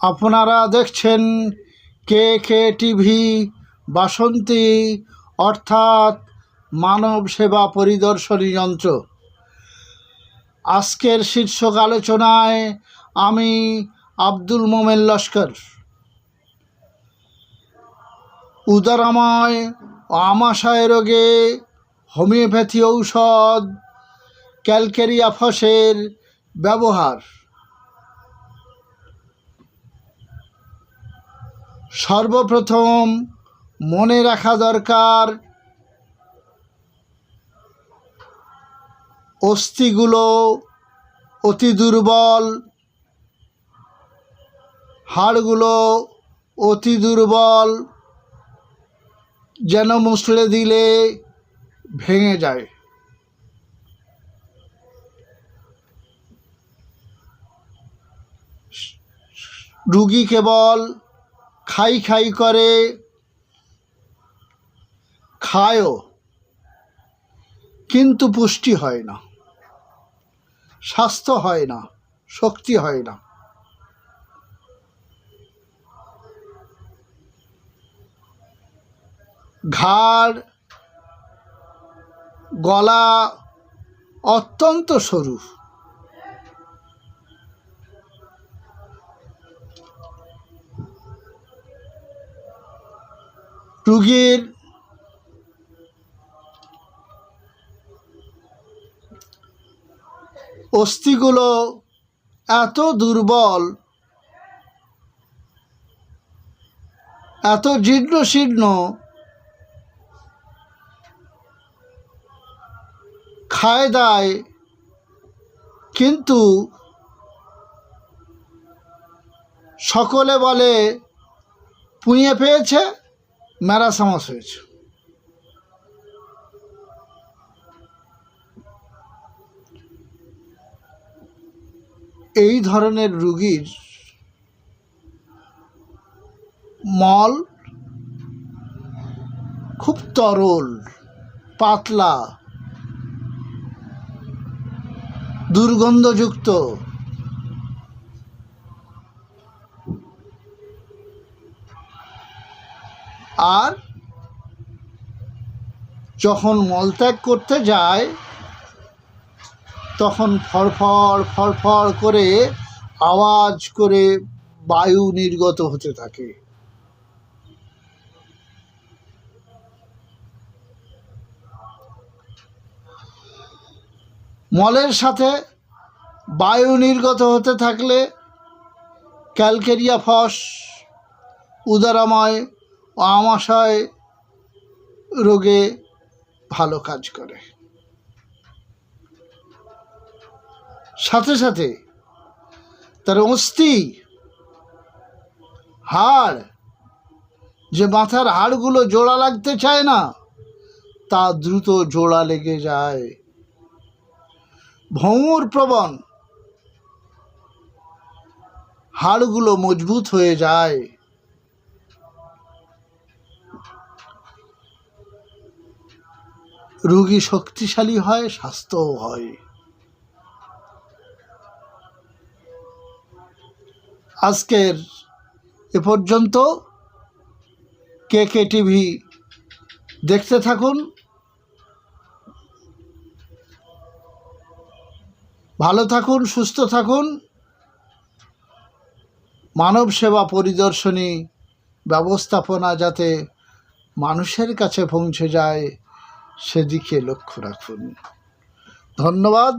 আপনারা দেখছেন কে কে টিভি বাসন্তী, অর্থাৎ মানব সেবা পরিদর্শনী যন্ত্র। আজকের শীর্ষক আলোচনায় আমি আব্দুল মোমেন লস্কর। উদারাময় আমাশয় রোগে হোমিওপ্যাথি ঔষধ ক্যালকেরিয়া ফসের ব্যবহার। সর্বপ্রথম মনে রাখা দরকার অস্থিগুলো অতি দুর্বল, হাড়গুলো অতি দুর্বল যেন মুসড়ে দিলে ভেঙে যায়। রুগী কেবল খাই খাই করে, খায়ও। কিন্তু পুষ্টি হয় না, স্বাস্থ্য হয় না, শক্তি হয় না। ঘাড়, গলা অত্যন্ত সরু। রুগীর অস্থিগুলো এত দুর্বল এত জীর্ণ শীর্ণ খায় দায় কিন্তু সকলে বলে পুঁয়ে পেয়েছে? ম্যারাসামাস হয়েছে। এই ধরনের রুগীর মল খুব তরল পাতলা দুর্গন্ধযুক্ত। আর যখন মলত্যাগ করতে যায়, তখন ফড়ফড় ফড়ফড় করে আওয়াজ করে বায়ু নির্গত হতে থাকে। মলের সাথে বায়ু নির্গত হতে থাকলে ক্যালকেরিয়া ফস, উদারাময় আমাশয় রোগে ভালো কাজ করে। সাথে সাথে তার অস্থি, হাড়, যে মাথার হাড়গুলো জোড়া লাগতে চায় না, তা দ্রুত জোড়া লেগে যায়। ভঙ্গুর প্রবণ হাড়গুলো মজবুত হয়ে যায়। রোগী শক্তিশালী হয়, স্বাস্থ্যও হয়। আজকের এ পর্যন্ত কে কে টিভি দেখতে থাকুন। ভালো থাকুন, সুস্থ থাকুন। মানব সেবা পরিদর্শনী ব্যবস্থাপনা যাতে মানুষের কাছে পৌঁছে যায়। সেদিকে লক্ষ্য রাখুন। ধন্যবাদ।